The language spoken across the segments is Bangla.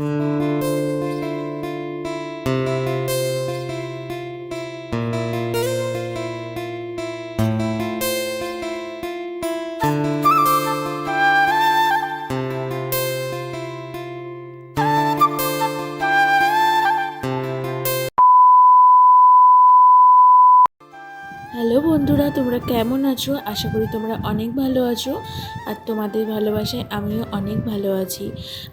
Mm-hmm. হ্যালো বন্ধুরা, তোমরা কেমন আছো? আশা করি তোমরা অনেক ভালো আছো আর তোমাদের ভালোবাসায় আমিও অনেক ভালো আছি।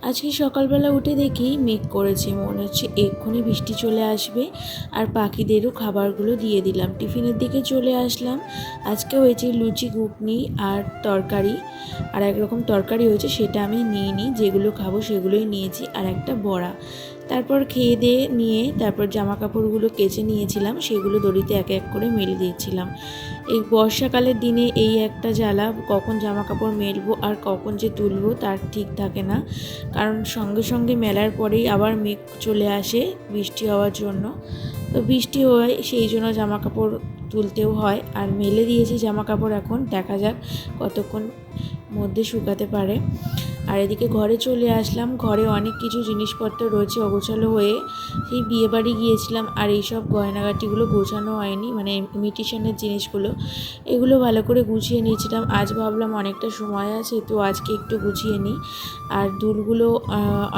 আজকে সকালবেলা উঠে দেখি মেঘ করেছে, মনে হচ্ছে এক্ষুনি বৃষ্টি চলে আসবে আর পাখিদেরও খাবারগুলো দিয়ে দিলাম। টিফিনের দিকে চলে আসলাম। আজকে হয়েছে লুচি, ঘুগনি আর তরকারি। আর একরকম তরকারি হয়েছে, সেটা আমি নিয়ে নিই যেগুলো খাব সেগুলোই নিয়েছি। আর একটা বড়া। তারপর খেয়ে দিয়ে নিয়ে তারপর জামা কাপড়গুলো কেচে নিয়েছিলাম, সেগুলো দড়িতে এক এক করে মেলে দিয়েছিলাম। এই বর্ষাকালের দিনে এই একটা জ্বালা, কখন জামা কাপড় মেলবো আর কখন যে তুলবো তার ঠিক থাকে না। কারণ সঙ্গে সঙ্গে মেলার পরেই আবার মেঘ চলে আসে বৃষ্টি হওয়ার জন্য। তো বৃষ্টি হয়, সেই জন্য জামা কাপড় তুলতেও হয়। আর মেলে দিয়েছি জামা কাপড় এখন, দেখা যাক কতক্ষণ মধ্যে শুকাতে পারে। আর এদিকে ঘরে চলে আসলাম। ঘরে অনেক কিছু জিনিসপত্র রয়েছে অগোছালো হয়ে। সেই বিয়েবাড়ি গিয়েছিলাম আর এইসব গয়নাগাটিগুলো গোছানো হয়নি মানে ইমিটেশনের জিনিসগুলো। এগুলো ভালো করে গুছিয়ে নিয়েছিলাম। আজ ভাবলাম অনেকটা সময় আছে, তো আজকে একটু গুছিয়ে নিই। আর দুলগুলো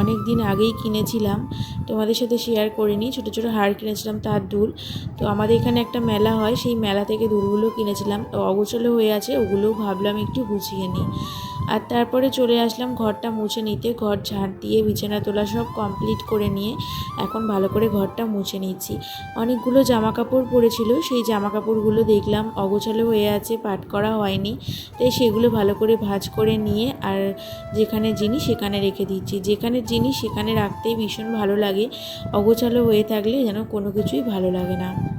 অনেক দিন আগেই কিনেছিলাম। তোমাদের সাথে শেয়ার করিনি ছোটো ছোটো হার কিনেছিলাম তার দুল। তো আমাদের এখানে একটা মেলা হয়, সেই মেলা থেকে দুলগুলো কিনেছিলাম। তো অগোছালো হয়ে আছে, ওগুলোও ভাবলাম একটু গুছিয়ে নিই। আর তারপরে চলে আসলাম ঘরটা মুছে নিতে। ঘর ঝাড় দিয়ে বিছানা তোলা সব কমপ্লিট করে নিয়ে এখন ভালো করে ঘরটা মুছে নিচ্ছি। অনেকগুলো জামা কাপড় পরেছিল সেই জামা কাপড়গুলো দেখলাম অগোছালো হয়ে আছে, পাট করা হয়নি। তাই সেগুলো ভালো করে ভাঁজ করে নিয়ে আর যেখানে জিনিস সেখানে রেখে দিচ্ছি। যেখানে জিনিস সেখানে রাখতেই ভীষণ ভালো লাগে। অগোছালো হয়ে থাকলে যেন কোনো কিছুই ভালো লাগে না।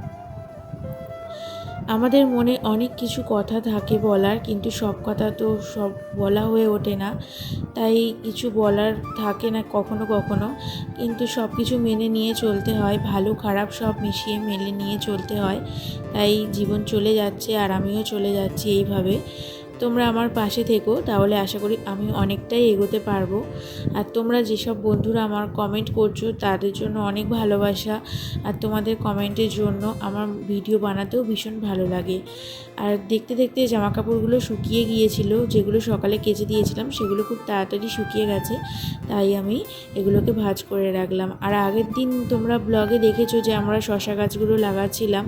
আমাদের মনে অনেক কিছু কথা থাকে বলার, কিন্তু সব কথা তো সব বলা হয়ে ওঠে না। তাই কিছু বলার থাকে না কখনো কখনো। কিন্তু সব কিছু মেনে নিয়ে চলতে হয়, ভালো খারাপ সব মিশিয়ে মেনে নিয়ে চলতে হয়। তাই জীবন চলে যাচ্ছে আর আমিও চলে যাচ্ছি এইভাবে। তোমরা আমার পাশে থেকো, তাহলে আশা করি আমি অনেকটাই এগোতে পারব। আর তোমরা যেসব বন্ধুরা আমার কমেন্ট করছ, তাদের জন্য অনেক ভালোবাসা। আর তোমাদের কমেন্টের জন্য আমার ভিডিও বানাতেও ভীষণ ভালো লাগে। আর দেখতে দেখতে জামা কাপড়গুলো শুকিয়ে গিয়েছিল, যেগুলো সকালে কেচে দিয়েছিলাম, সেগুলো খুব তাড়াতাড়ি শুকিয়ে গেছে। তাই আমি এগুলোকে ভাজ করে রাখলাম। আর আগের দিন তোমরা ব্লগে দেখেছ যে আমরা শশা গাছগুলো লাগাচ্ছিলাম।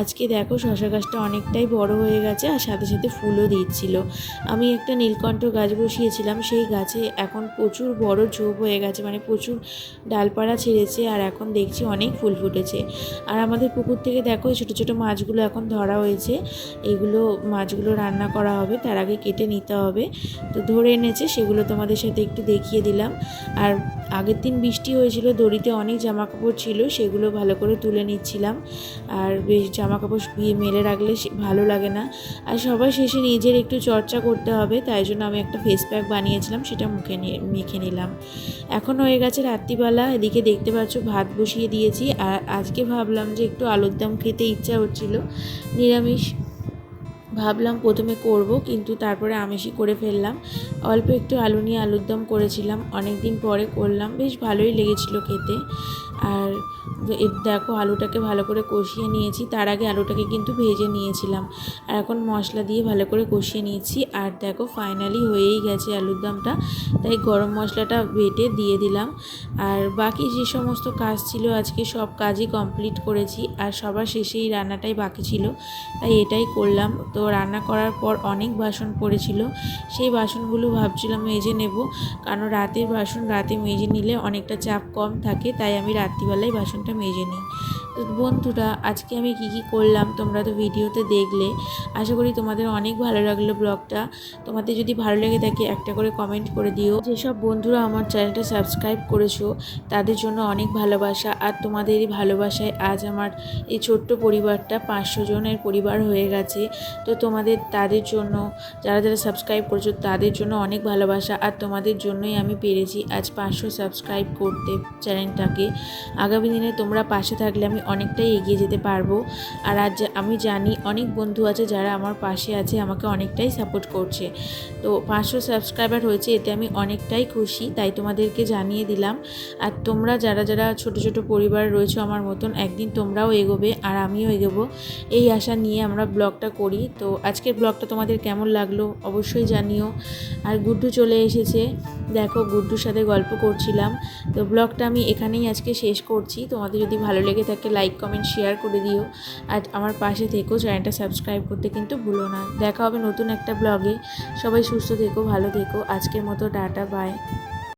আজকে দেখো শশা গাছটা অনেকটাই বড় হয়ে গেছে, আর সাথে সাথে ফুলও দিচ্ছিল। আমি একটা নীলকণ্ঠ গাছ বসিয়েছিলাম, সেই গাছে এখন প্রচুর বড় ঝোপ হয়ে গেছে মানে প্রচুর ডালপাড়া ছেড়েছে আর এখন দেখছি অনেক ফুল ফুটেছে। আর আমাদের পুকুর থেকে দেখো ছোটো ছোটো মাছগুলো এখন ধরা হয়েছে। এগুলো মাছগুলো রান্না করা হবে, তার আগে কেটে নিতে হবে। তো ধরে এনেছে, সেগুলো তোমাদের সাথে একটু দেখিয়ে দিলাম। আর আগের দিন বৃষ্টি হয়েছিল, দড়িতে অনেক জামা কাপড় ছিল, সেগুলো ভালো করে তুলে নিচ্ছিলাম। আর বেশ জামা কাপড় মেলে রাখলে ভালো লাগে না। আর সবার শেষে নিজের একটু চর্চা করতে হবে, তাই জন্য আমি একটা ফেস প্যাক বানিয়েছিলাম, সেটা মুখে নিয়ে, মেখে নিলাম। এখন হয়ে গেছে রাত্রিবেলা, এদিকে দেখতে পাচ্ছ ভাত বসিয়ে দিয়েছি, আর আজকে ভাবলাম যে একটু আলুর দম খেতে ইচ্ছা হচ্ছিল, নিরামিষ ভাবলাম প্রথমে করব, কিন্তু তারপরে আমিষই করে ফেললাম। অল্প একটু আলু নিয়ে আলুর দম করেছিলাম অনেক দিন পরে করলাম, বেশ ভালোই লেগেছিল খেতে। আর দেখো আলুটাকে ভালো করে কষিয়ে নিয়েছি, তার আগে আলুটাকে কিন্তু ভেজে নিয়েছিলাম। আর এখন মশলা দিয়ে ভালো করে কষিয়ে নিয়েছি, আর দেখো ফাইনালি হয়েই গেছে আলুর দমটা তাই গরম মশলাটা বেটে দিয়ে দিলাম। আর বাকি যে সমস্ত কাজ ছিল, আজকে সব কাজই কমপ্লিট করেছি, আর সবার শেষেই রান্নাটাই বাকি ছিল, তাই এটাই করলাম। তো রান্না করার পর অনেক বাসন পড়েছিল। সেই বাসনগুলো ভাবছিলাম মেজে নেব, কারণ রাতের বাসন রাতে মেজে নিলে অনেকটা চাপ কম থাকে, তাই আমি রাত্রিবেলায় বাসনটা মেজে নিই। তো বন্ধুরা, আজকে আমি কি কি করলাম তোমরা তো ভিডিওতে দেখলে। আশা করি তোমাদের অনেক ভালো লাগল ব্লগটা। তোমাদের যদি ভালো লেগে থাকে একটা করে কমেন্ট করে দিও। যেসব বন্ধুরা আমার চ্যানেলটা সাবস্ক্রাইব করেছ, তাদের জন্য অনেক ভালোবাসা। আর তোমাদের এই ভালোবাসায় আজ আমার এই ছোট্ট পরিবারটা পাঁচশো জনের পরিবার হয়ে গেছে। তো তোমাদের, তাদের জন্য, যারা যারা সাবস্ক্রাইব করেছ, তাদের জন্য অনেক ভালোবাসা। আর তোমাদের জন্যই আমি পেরেছি আজ পাঁচশো সাবস্ক্রাইব করতে চ্যানেলটাকে আগামী দিনে তোমরা পাশে থাকলে আমি অনেকটাই এগিয়ে যেতে পারব। আর আজ আমি জানি অনেক বন্ধু আছে যারা আমার পাশে আছে, আমাকে অনেকটাই সাপোর্ট করছে। তো পাঁচশো সাবস্ক্রাইবার হয়েছে, এতে আমি অনেকটাই খুশি, তাই তোমাদেরকে জানিয়ে দিলাম। আর তোমরা যারা যারা ছোট ছোট পরিবার রয়েছে আমার মতন, একদিন তোমরাও এগোবে আর আমিও এগোবো। এই আশা নিয়ে আমরা ব্লগটা করি। তো আজকের ব্লগটা তোমাদের কেমন লাগল অবশ্যই জানিও। আর গুড্ডু চলে এসেছে। দেখো, গুড্ডুর সাথে গল্প করছিলাম। তো ব্লগটা আমি এখানেই আজকে শেষ করছি। তোমাদের যদি ভালো লেগে থাকে লাইক কমেন্ট শেয়ার করে দিও। আর আমার পাশে থেকো, চ্যানেলটা সাবস্ক্রাইব করতে কিন্তু ভুলো না। দেখা হবে নতুন একটা ব্লগে। সবাই সুস্থ থেকো, ভালো থেকো। আজকের মতো, টাটা বাই